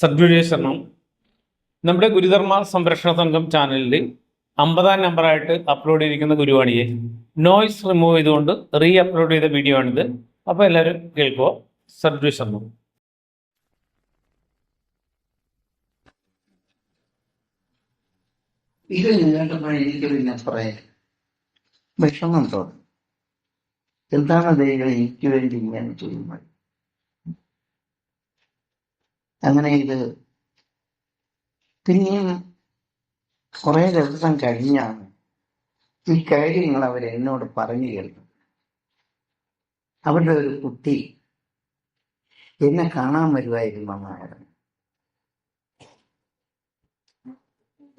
സദ്ഗുരുശരണം നമ്മുടെ ഗുരുധർമ്മ സംരക്ഷണ സംഘം ചാനലിൽ അമ്പതാം നമ്പറായിട്ട് അപ്ലോഡ് ചെയ്തിരിക്കുന്ന ഗുരുവാണിയെ നോയ്സ് റിമൂവ് ചെയ്തുകൊണ്ട് റീ അപ്ലോഡ് ചെയ്ത വീഡിയോ ആണിത്. അപ്പോൾ എല്ലാവരും കേൾക്കുക എനിക്ക് പിന്നെ പറയാൻ വിഷമം തോന്നും. എന്താണ് ദൈവം എനിക്ക് വേണ്ടി ഇങ്ങനെ ചെയ്യുന്നത്? അങ്ങനെ ഇത് പിന്നെയും കുറെ ദിവസം കഴിഞ്ഞാണ് ഈ കാര്യങ്ങൾ അവർ എന്നോട് പറഞ്ഞു കേൾക്കുന്നത് അവരുടെ ഒരു കുട്ടി എന്നെ കാണാൻ വരുമായിരുന്നു എന്നായിരുന്നു.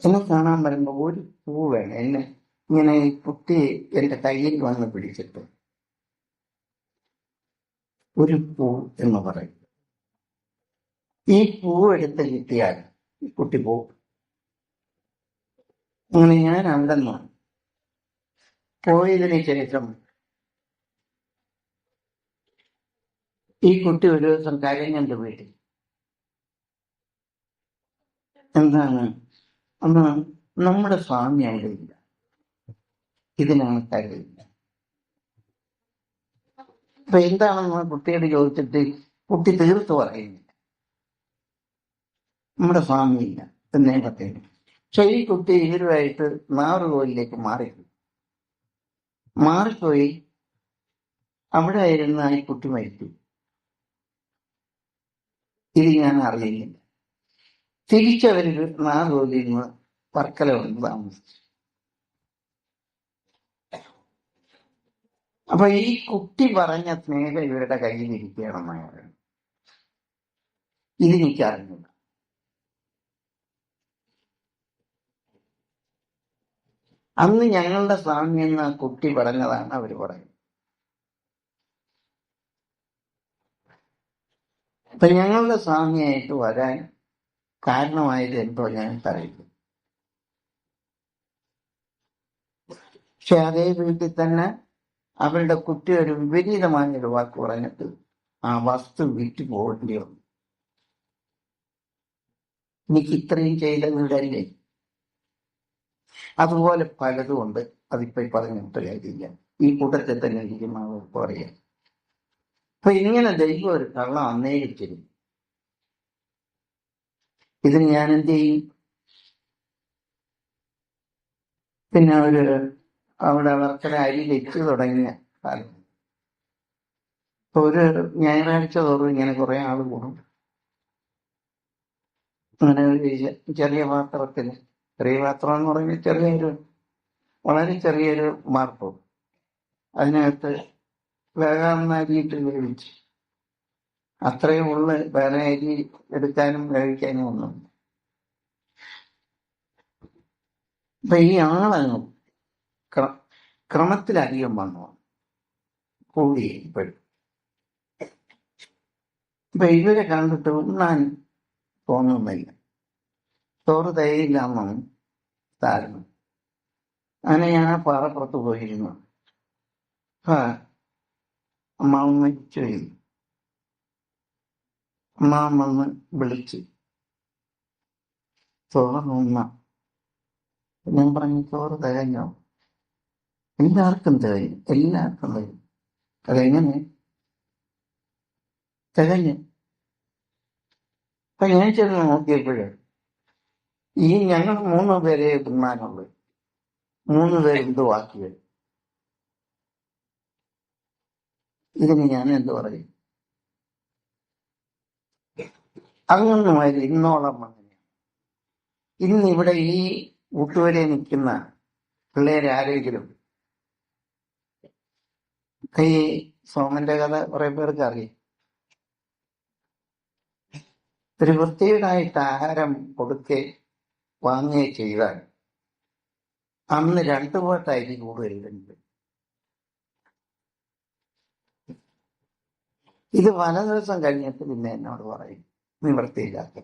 എന്നെ കാണാൻ വരുമ്പോ ഒരു പൂ വേണം. എന്നെ ഇങ്ങനെ ഈ കുട്ടി എന്റെ കയ്യിൽ വന്ന് പിടിച്ചിട്ട് ഒരു പൂ എന്ന് പറയും. ഈ പൂ എടുത്ത് കിട്ടിയാൽ ഈ കുട്ടി പോകും അങ്ങനെ ഞാൻ അവിടെ പോയതിന് ശേഷം ഈ കുട്ടി ഒരു ദിവസം കരഞ്ഞെന്റെ വീട്ടിൽ. എന്താണ്? അന്ന് നമ്മുടെ സ്വാമി അവിടെ ഇല്ല ഇതിനാണ് കരയില്ല അപ്പൊ എന്താണെന്ന് കുട്ടിയോട് ചോദിച്ചിട്ട് കുട്ടി തീർത്ത് പറയുന്നില്ല നമ്മുടെ സ്വാമി ഇല്ല എന്നേ പറയുന്നു പക്ഷെ ഈ കുട്ടി ഇവരുമായിട്ട് നാറുകോലിലേക്ക് മാറി മാറിപ്പോയി അവിടെ ആയിരുന്ന ഈ കുട്ടി മരിച്ചു ഇത് ഞാൻ അറിയുന്നില്ല. തിരിച്ചവരിൽ നാറുകോലിൽ നിന്ന് വർക്കല വന്ന് താമസിച്ചു. അപ്പൊ ഈ കുട്ടി പറഞ്ഞ സ്നേഹം ഇവരുടെ കയ്യിൽ ഇരിക്കുകയാണെന്നാണ് ഇതെനിക്കറിഞ്ഞില്ല അന്ന് ഞങ്ങളുടെ സ്വാമി എന്ന കുട്ടി പറഞ്ഞതാണ് അവർ പറയുന്നത്. അപ്പൊ ഞങ്ങളുടെ സ്വാമിയായിട്ട് വരാൻ കാരണമായത് എന്തോ ഞാൻ പറയുന്നു. പക്ഷെ അതേ വീട്ടിൽ തന്നെ അവരുടെ കുട്ടി ഒരു വിപരീതമായ ഒരു വാക്ക് പറഞ്ഞിട്ട് ആ വസ്തു വീട്ടിൽ പോകേണ്ടി വന്നു. എനിക്ക് ഇത്രയും ചെയ്ത വീടല്ലേ? അതുപോലെ പലതും ഉണ്ട്. അതിപ്പോ ഈ പറഞ്ഞിട്ട് കാര്യമില്ല ഈ കൂട്ടത്തിൽ തന്നെ ആൾക്ക് പറയാം. അപ്പൊ ഇങ്ങനെ ദൈവം ഒരു കള്ള അന്നേരിച്ചിരുന്നു ഇതിന് ഞാൻ എന്ത് ചെയ്യും? പിന്നെ ഒരു അവിടെ വർക്കല അരി വെച്ച് തുടങ്ങിയ കാലം. ഒരു ഞായറാഴ്ച തോറും ഇങ്ങനെ കുറെ ആൾ കൂടും. അങ്ങനെ ചെറിയ പാത്രത്തിൽ ചെറിയ പാത്രം എന്ന് പറയുമ്പോൾ ചെറിയൊരു വളരെ ചെറിയൊരു മാർപ്പ്. അതിനകത്ത് വേഗം അരിയിട്ട് വേവിച്ചു. അത്രയും ഉള്ളു വേറെ അരി എടുക്കാനും വേവിക്കാനും ഒന്നും. അപ്പൊ ഈ ആളങ്ങ് ക്ര- ക്രമത്തിലധികം വന്നു. കൂടി ഇപ്പോഴും. അപ്പൊ ഇവരെ കണ്ടിട്ട് ഉണ്ണാൻ തോന്നുന്നില്ല. ചോറ് എന്നാണ് താരണം അങ്ങനെ ഞാൻ ആ പാറപ്പുറത്ത് പോയിരുന്നു. അമ്മാവൻ മരിച്ചു പോയി അമ്മാവൻ വന്ന് വിളിച്ച്. ചോറ് നിന്ന. ഞാൻ പറഞ്ഞു ചോറ് തികഞ്ഞോ എല്ലാവർക്കും തികഞ്ഞു എല്ലാവർക്കും തികഞ്ഞു അതെങ്ങനെ? തികഞ്ഞു അപ്പൊ ഞാൻ ചെന്ന് നോക്കിയപ്പോഴേ. ഈ ഞങ്ങൾ മൂന്ന് പേരെ തിന്നാനുള്ളൂ മൂന്ന് പേര് എന്ത് ബാക്കിയത് ഇതിന് ഞാൻ എന്ത് പറയും? അങ്ങൊന്നുമായില്ല ഇന്നോളം അങ്ങനെ ഇന്ന് ഇവിടെ ഈ കൂട്ടുവരെ നിൽക്കുന്ന പിള്ളേരെ ആരെങ്കിലും ഈ സോമന്റെ കഥ കുറെ പേർക്ക് അറിയാം. ഒരു വൃത്തിയുടായിട്ട് ആഹാരം കൊടുക്കെ വാങ്ങുകയോ ചെയ്താൽ അന്ന് രണ്ടു പോട്ടായിരിക്കും കൂടുതലുണ്ട് ഇത് പല ദിവസം കഴിഞ്ഞിട്ട് പിന്നെ എന്നോട് പറയും നിവൃത്തിയില്ലാത്ത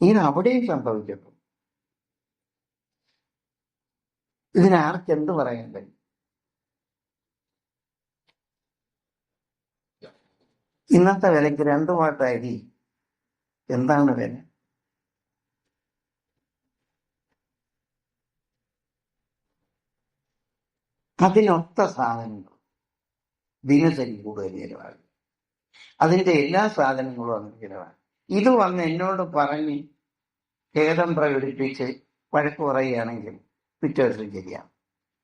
ഇത് അവിടെയും സംഭവിച്ചിട്ടു ഇതിനാർക്കെന്ത് പറയാൻ കഴിയും? ഇന്നത്തെ വിലയ്ക്ക് രണ്ടു പാട്ട് അരി എന്താണ് വില? അതിനൊത്ത സാധനങ്ങൾ ദിനചരി കൂടുതൽ ചിലവാകും അതിന്റെ എല്ലാ സാധനങ്ങളും അന്ന് ചിലവാകും ഇത് വന്ന് എന്നോട് പറഞ്ഞ് ഖേദം പ്രകടിപ്പിച്ച് വഴക്ക് പറയുകയാണെങ്കിൽ പിറ്റേ ദിവസം ശരിയാണ്.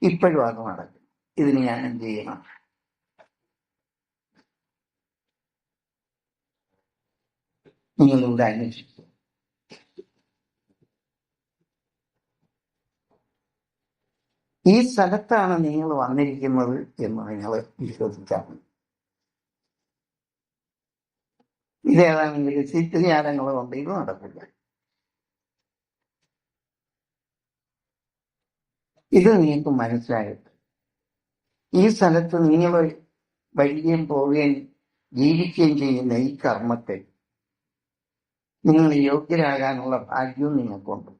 ഇപ്പോഴും അത് നടക്കും. ഇതിന് ഞാൻ എന്ത് ചെയ്യണം? നിങ്ങളിവിടെ അന്വേഷിക്കുക ഈ സ്ഥലത്താണ് നിങ്ങൾ വന്നിരിക്കുന്നത് എന്ന് നിങ്ങൾ വിശ്വസിച്ചാൽ മതി. ഇതേതാണെങ്കിൽ സിദ്ധിയാരങ്ങൾ കൊണ്ട് ഇത് നടക്കില്ല ഇത് നിങ്ങൾക്ക് മനസ്സിലായിട്ട് ഈ സ്ഥലത്ത് നിങ്ങൾ വരികയും പോവുകയും ജീവിക്കുകയും ചെയ്യുന്ന ഈ കർമ്മത്തെ നിങ്ങൾ യോഗ്യരാകാനുള്ള ഭാഗ്യവും നിങ്ങൾക്കുണ്ട്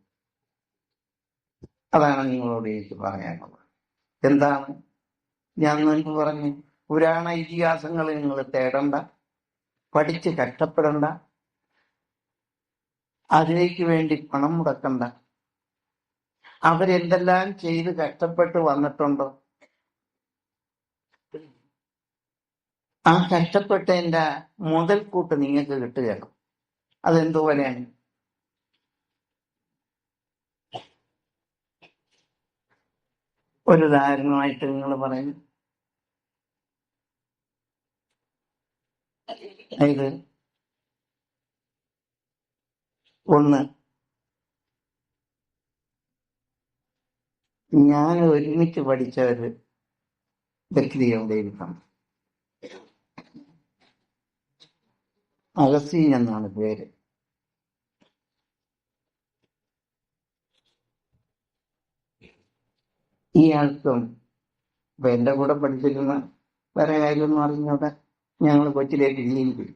അതാണ് നിങ്ങളോട് എനിക്ക് പറയാനുള്ളത്. എന്താണ്? ഞാൻ നിങ്ങൾക്ക് പറഞ്ഞു പുരാണ ഇതിഹാസങ്ങൾ നിങ്ങൾ തേടണ്ട പഠിച്ച് കഷ്ടപ്പെടണ്ട അതിലേക്ക് വേണ്ടി പണം മുടക്കണ്ട. അവരെന്തെല്ലാം ചെയ്ത് കഷ്ടപ്പെട്ട് വന്നിട്ടുണ്ടോ? ആ കഷ്ടപ്പെട്ടതിന്റെ മുതൽക്കൂട്ട് നിങ്ങൾക്ക് കിട്ടുകയാണ്. അതെന്തുപോലെയാണ് ഒരു ഉദാഹരണമായിട്ട് നിങ്ങൾ പറയും. അതായത് ഒന്ന് ഞാൻ ഒരുമിച്ച് പഠിച്ച ഒരു വ്യക്തിയുടെ ഇരിക്കണം? അഗസ്തീൻ എന്നാണ് പേര്. ഇയാൾക്കും ഇപ്പൊ എന്റെ കൂടെ പഠിച്ചിരുന്ന വേറെ കാര്യമൊന്നും അറിഞ്ഞൂടെ. ഞങ്ങൾ കൊച്ചിലേക്ക് ജീവിക്കും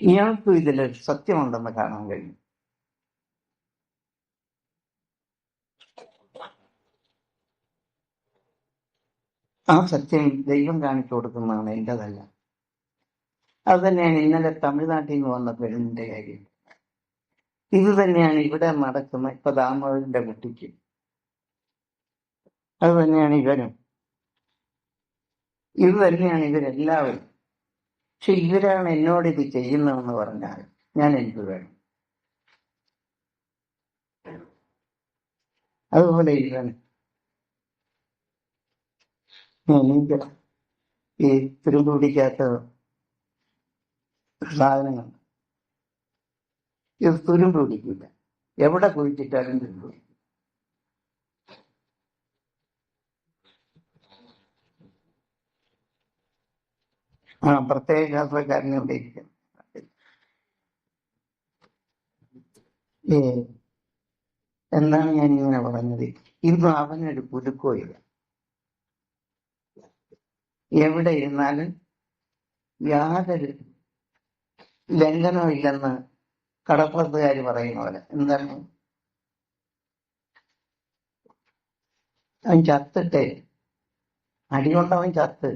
ഇയാൾക്കും ഇതിൽ സത്യമുണ്ടെന്ന് കാണാൻ കഴിയും. ആ സത്യം ദൈവം കാണിച്ചു കൊടുക്കുന്നതാണ് എന്റേതല്ല. അത് തന്നെയാണ് ഇന്നലെ തമിഴ്നാട്ടിൽ നിന്ന് വന്ന പെണ്ണിന്റെ കാര്യം. ഇത് തന്നെയാണ് ഇവിടെ നടക്കുന്ന ഇപ്പൊ ദാമോദരന്റെ കുട്ടിക്ക്. അത് തന്നെയാണ് ഇവരും ഇത് തന്നെയാണ് ഇവരെല്ലാവരും. പക്ഷെ ഇവരാണ് എന്നോട് ഇത് ചെയ്യുന്നതെന്ന് പറഞ്ഞാൽ ഞാൻ എനിക്ക് വേണം? അതുപോലെ ഇവൻ. ഈ തിരുമ്പ് സാധനങ്ങൾ. ഇത് തുരുമ്പ് പിടിക്കില്ല എവിടെ കുഴിച്ചിട്ടാലും തുരുമ്പ് ആ പ്രത്യേക ശാസ്ത്രക്കാരൻ ഇവിടെ എന്താണ് ഞാൻ ഇങ്ങനെ പറഞ്ഞത്? ഇന്ന് അവനൊരു കുരുക്കോയില്ല എവിടെ ഇരുന്നാലും യാതൊരു ലംഘനവും ഇല്ലെന്ന് കടപ്പുറത്തുകാർ പറയുന്ന പോലെ. എന്താണ്? അവൻ ചത്തിട്ട് അടികൊണ്ടവൻ ചത്ത്.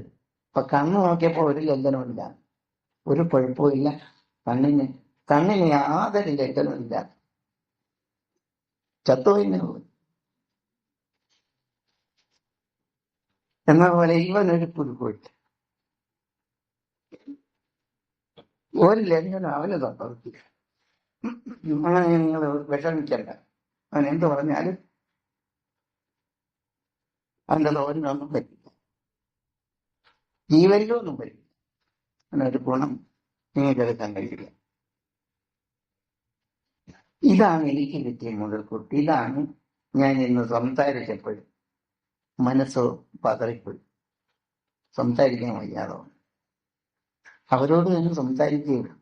ഇപ്പൊ കണ്ണ് നോക്കിയപ്പോ ഒരു ലംഘനമില്ല ഒരു കുഴപ്പവും ഇല്ല കണ്ണിന് കണ്ണിന് യാതൊരു ലംഘനമില്ല ചത്തുപോയിന്നെ എന്ന പോലെ ഇവനൊരു കുരുക്കില്ല ഒരു ലംഘനം അവന് സംഭവിക്കില്ല അങ്ങനെ നിങ്ങൾ വിഷമിക്കണ്ട. അവൻ എന്ത് പറഞ്ഞാലും അവന്റെ തോരനൊന്നും പറ്റില്ല. ജീവനിലൊന്നും പറ്റില്ല. അവനൊരു ഗുണം നിങ്ങൾക്ക് എടുക്കാൻ കഴിയില്ല. ഇതാണ് എനിക്ക് കിട്ടിയ മുതൽക്കൂട്ട്. ഇതാണ് ഞാൻ ഇന്ന് സംസാരിച്ചപ്പോഴും മനസ്സ് പതറിപ്പോയി. സംസാരിക്കാൻ വയ്യാതെ. അവരോട് തന്നെ സംസാരിക്കുകയാണ്.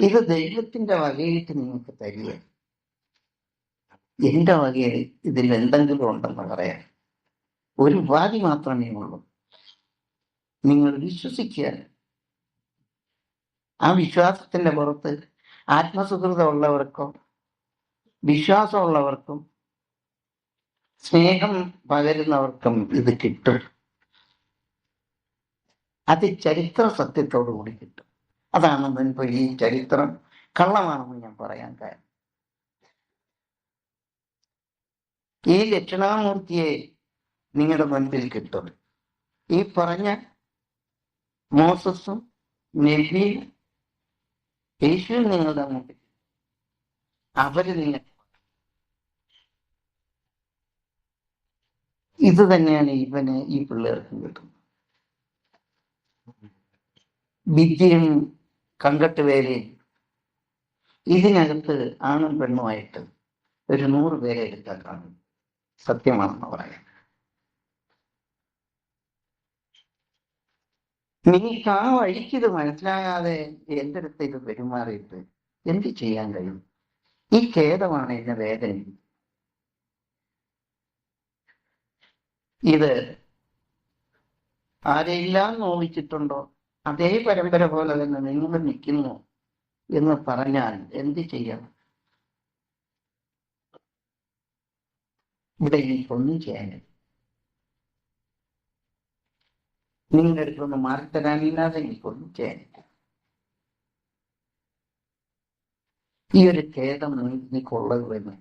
ഇത് ദൈവത്തിന്റെ വകയായിട്ട് നിങ്ങൾക്ക് തരിക എന്റെ വകയിൽ ഇതിൽ എന്തെങ്കിലും ഉണ്ടെന്ന് പറയാൻ ഒരു ഉപാധി മാത്രമേ ഉള്ളൂ. നിങ്ങൾ വിശ്വസിക്കുക. ആ വിശ്വാസത്തിന്റെ പുറത്ത് ആത്മസുഹൃതമുള്ളവർക്കും വിശ്വാസമുള്ളവർക്കും സ്നേഹം പകരുന്നവർക്കും ഇത് കിട്ടും. അത് ചരിത്ര സത്യത്തോടു കൂടി കിട്ടും. അതാണ് മുൻപ് ഈ ചരിത്രം. കള്ളമാണെന്ന് ഞാൻ പറയാൻ കാരണം. ഈ ദക്ഷിണാമൂർത്തിയെ നിങ്ങളുടെ മുൻപിൽ കിട്ടും. ഈ പറഞ്ഞ മോസസും നബിയും യേശു നിങ്ങളുടെ മുമ്പിൽ. അവർ നിങ്ങൾ ഇത് തന്നെയാണ് ഇവന് ഈ പിള്ളേർക്കും കിട്ടുന്നത്. വിദ്യയും കങ്കട്ടുവേലയും. ഇതിനകത്ത് ആണും പെണ്ണുമായിട്ട് ഒരു നൂറ് പേരെ എടുത്താൽ കാണും. സത്യമാണെന്ന് പറയാം നിങ്ങൾക്ക് ആ വഴിക്ക് ഇത് മനസ്സിലാകാതെ എന്റെ അടുത്ത് ഇത് പെരുമാറിയിട്ട് എന്ത് ചെയ്യാൻ കഴിയും? ഈ ഖേദമാണ് എന്റെ വേദന ഇത് ആരെല്ലാം നോവിച്ചിട്ടുണ്ടോ? അതേ പരമ്പര പോലെ തന്നെ നിങ്ങൾ നിൽക്കുന്നു എന്ന് പറഞ്ഞാൽ എന്ത് ചെയ്യണം ഇവിടെ എനിക്കൊന്നും ചെയ്യാനില്ല നിങ്ങളുടെ അടുത്തൊന്ന് മാറിത്തരാനില്ലാതെ എനിക്കൊന്നും ചെയ്യാനില്ല ഈ ഒരു ഖേദം നിനക്കുള്ളത് എന്ന്